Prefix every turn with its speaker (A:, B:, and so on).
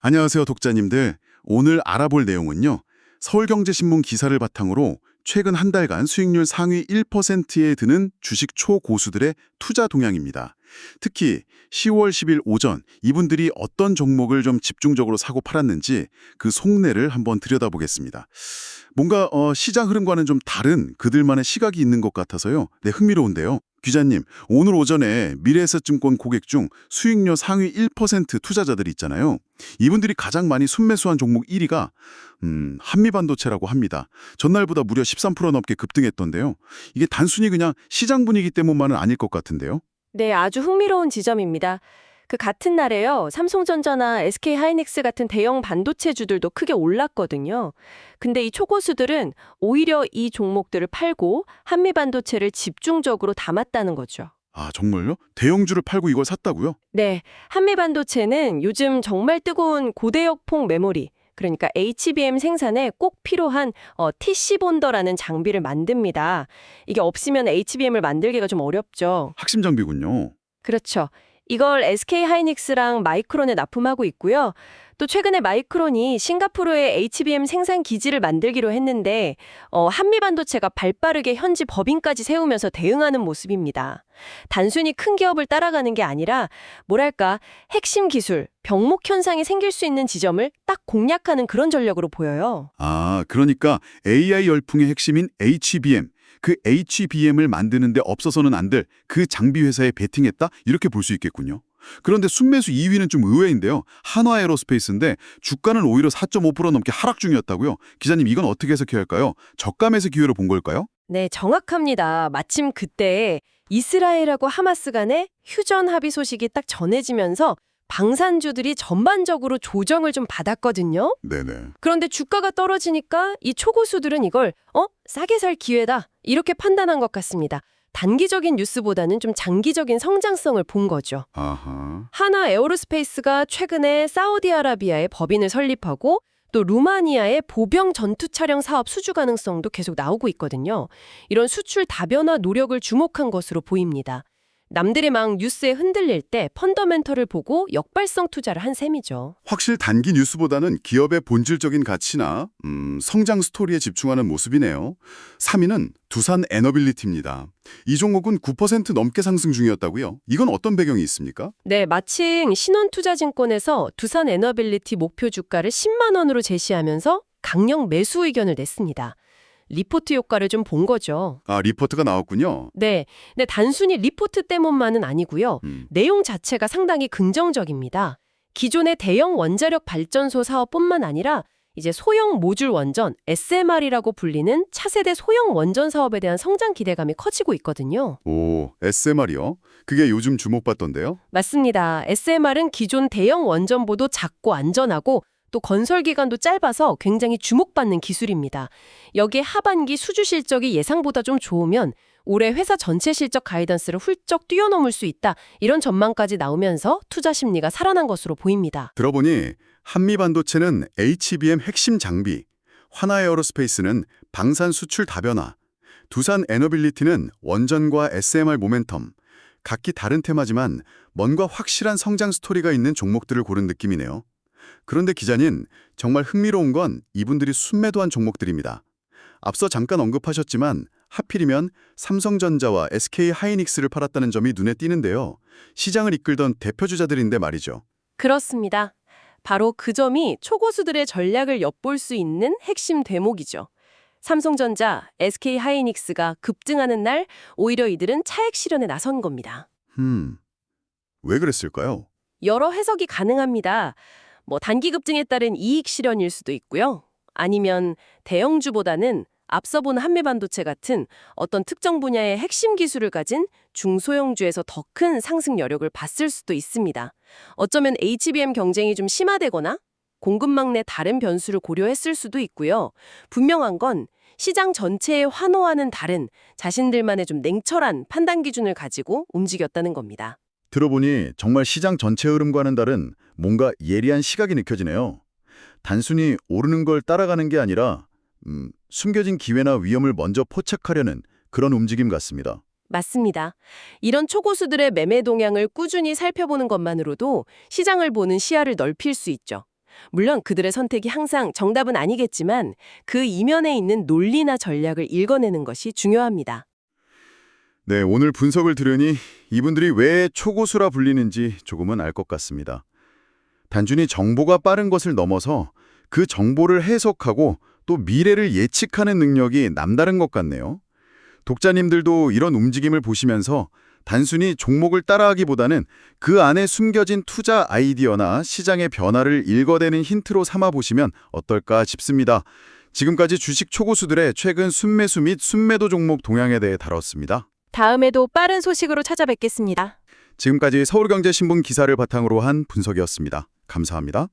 A: 안녕하세요, 독자님들. 오늘 알아볼 내용은요. 서울경제신문 기사를 바탕으로 최근 한 달간 수익률 상위 1%에 드는 주식 초고수들의 투자 동향입니다. 특히 10월 10일 오전 이분들이 어떤 종목을 좀 집중적으로 사고 팔았는지 그 속내를 한번 들여다보겠습니다. 뭔가 어, 시장 흐름과는 좀 다른 그들만의 시각이 있는 것 같아서요. 네, 흥미로운데요. 기자님, 오늘 오전에 미래에셋증권 고객 중 수익률 상위 1% 투자자들이 있잖아요. 이분들이 가장 많이 순매수한 종목 1위가 음, 한미반도체라고 합니다. 전날보다 무려 13% 넘게 급등했던데요. 이게 단순히 그냥 시장 분위기 때문만은 아닐 것 같은데요.
B: 네, 아주 흥미로운 지점입니다. 그 같은 날에요. 삼성전자나 SK 하이닉스 같은 대형 반도체 주들도 크게 올랐거든요. 근데 이 초고수들은 오히려 이 종목들을 팔고 한미 반도체를 집중적으로 담았다는 거죠.
A: 아, 정말요? 대형주를 팔고 이걸 샀다고요?
B: 네, 한미 반도체는 요즘 정말 뜨거운 고대역폭 메모리 그러니까 HBM 생산에 꼭 필요한 어, TC 본더라는 장비를 만듭니다. 이게 없으면 HBM을 만들기가 좀 어렵죠.
A: 핵심 장비군요.
B: 그렇죠. 이걸 SK 하이닉스랑 마이크론에 납품하고 있고요. 또 최근에 마이크론이 싱가포르에 HBM 생산 기지를 만들기로 했는데 어, 한미 반도체가 발빠르게 현지 법인까지 세우면서 대응하는 모습입니다. 단순히 큰 기업을 따라가는 게 아니라 뭐랄까 핵심 기술, 병목 현상이 생길 수 있는 지점을 딱 공략하는 그런 전략으로 보여요.
A: 아, 그러니까 AI 열풍의 핵심인 HBM, 그 HBM을 만드는 데 없어서는 안 될 그 장비 회사에 베팅했다 이렇게 볼 수 있겠군요. 그런데 순매수 2위는 좀 의외인데요. 한화에로스페이스인데 주가는 오히려 4.5% 넘게 하락 중이었다고요. 기자님 이건 어떻게 해석해야 할까요? 저감에서 기회로 본 걸까요?
B: 네, 정확합니다. 마침 그때 이스라엘하고 하마스 간의 휴전 합의 소식이 딱 전해지면서 방산주들이 전반적으로 조정을 좀 받았거든요.
A: 네네.
B: 그런데 주가가 떨어지니까 이 초고수들은 이걸 어? 싸게 살 기회다. 이렇게 판단한 것 같습니다. 단기적인 뉴스보다는 좀 장기적인 성장성을 본 거죠.
A: 아하.
B: 하나 에어로스페이스가 최근에 사우디아라비아에 법인을 설립하고 또 루마니아의 보병 전투 차량 사업 수주 가능성도 계속 나오고 있거든요. 이런 수출 다변화 노력을 주목한 것으로 보입니다. 남들의 막 뉴스에 흔들릴 때 펀더멘털을 보고 역발성 투자를 한 셈이죠.
A: 확실 단기 뉴스보다는 기업의 본질적인 가치나 음, 성장 스토리에 집중하는 모습이네요. 3위는 두산 에너빌리티입니다. 이 종목은 9% 넘게 상승 중이었다고요. 이건 어떤 배경이 있습니까?
B: 네, 마침 신원투자증권에서 두산 에너빌리티 목표 주가를 10만 원으로 제시하면서 강력 매수 의견을 냈습니다. 리포트 효과를 좀 본 거죠.
A: 아, 리포트가 나왔군요.
B: 네, 근데 단순히 리포트 때문만은 아니고요.
A: 음.
B: 내용 자체가 상당히 긍정적입니다. 기존의 대형 원자력 발전소 사업뿐만 아니라 이제 소형 모듈 원전 SMR이라고 불리는 차세대 소형 원전 사업에 대한 성장 기대감이 커지고 있거든요.
A: 오, SMR이요? 그게 요즘 주목받던데요?
B: 맞습니다. SMR은 기존 대형 원전보도 작고 안전하고 또 건설 기간도 짧아서 굉장히 주목받는 기술입니다. 여기에 하반기 수주 실적이 예상보다 좀 좋으면 올해 회사 전체 실적 가이던스를 훌쩍 뛰어넘을 수 있다. 이런 전망까지 나오면서 투자 심리가 살아난 것으로 보입니다.
A: 들어보니 한미 반도체는 HBM 핵심 장비, 하나에어로스페이스는 방산 수출 다변화, 두산 에너빌리티는 원전과 SMR 모멘텀, 각기 다른 테마지만 뭔가 확실한 성장 스토리가 있는 종목들을 고른 느낌이네요. 그런데 기자님, 정말 흥미로운 건 이분들이 순매도한 종목들입니다. 앞서 잠깐 언급하셨지만 하필이면 삼성전자와 SK 하이닉스를 팔았다는 점이 눈에 띄는데요. 시장을 이끌던 대표주자들인데 말이죠.
B: 그렇습니다. 바로 그 점이 초고수들의 전략을 엿볼 수 있는 핵심 대목이죠. 삼성전자, SK 하이닉스가 급등하는 날 오히려 이들은 차액 실현에 나선 겁니다.
A: 음, 왜 그랬을까요?
B: 여러 해석이 가능합니다. 뭐 단기 급등에 따른 이익 실현일 수도 있고요. 아니면 대형주보다는 앞서 본 한미반도체 같은 어떤 특정 분야의 핵심 기술을 가진 중소형주에서 더 큰 상승 여력을 봤을 수도 있습니다. 어쩌면 HBM 경쟁이 좀 심화되거나 공급망 내 다른 변수를 고려했을 수도 있고요. 분명한 건 시장 전체에 환호하는 다른 자신들만의 좀 냉철한 판단 기준을 가지고 움직였다는 겁니다.
A: 들어보니 정말 시장 전체 흐름과는 다른 뭔가 예리한 시각이 느껴지네요. 단순히 오르는 걸 따라가는 게 아니라 음, 숨겨진 기회나 위험을 먼저 포착하려는 그런 움직임 같습니다.
B: 맞습니다. 이런 초고수들의 매매 동향을 꾸준히 살펴보는 것만으로도 시장을 보는 시야를 넓힐 수 있죠. 물론 그들의 선택이 항상 정답은 아니겠지만 그 이면에 있는 논리나 전략을 읽어내는 것이 중요합니다.
A: 네, 오늘 분석을 들으니 이분들이 왜 초고수라 불리는지 조금은 알 것 같습니다. 단순히 정보가 빠른 것을 넘어서 그 정보를 해석하고 또 미래를 예측하는 능력이 남다른 것 같네요. 독자님들도 이런 움직임을 보시면서 단순히 종목을 따라하기보다는 그 안에 숨겨진 투자 아이디어나 시장의 변화를 읽어내는 힌트로 삼아 보시면 어떨까 싶습니다. 지금까지 주식 초고수들의 최근 순매수 및 순매도 종목 동향에 대해 다뤘습니다.
C: 다음에도 빠른 소식으로 찾아뵙겠습니다.
A: 지금까지 서울경제신문 기사를 바탕으로 한 분석이었습니다. 감사합니다.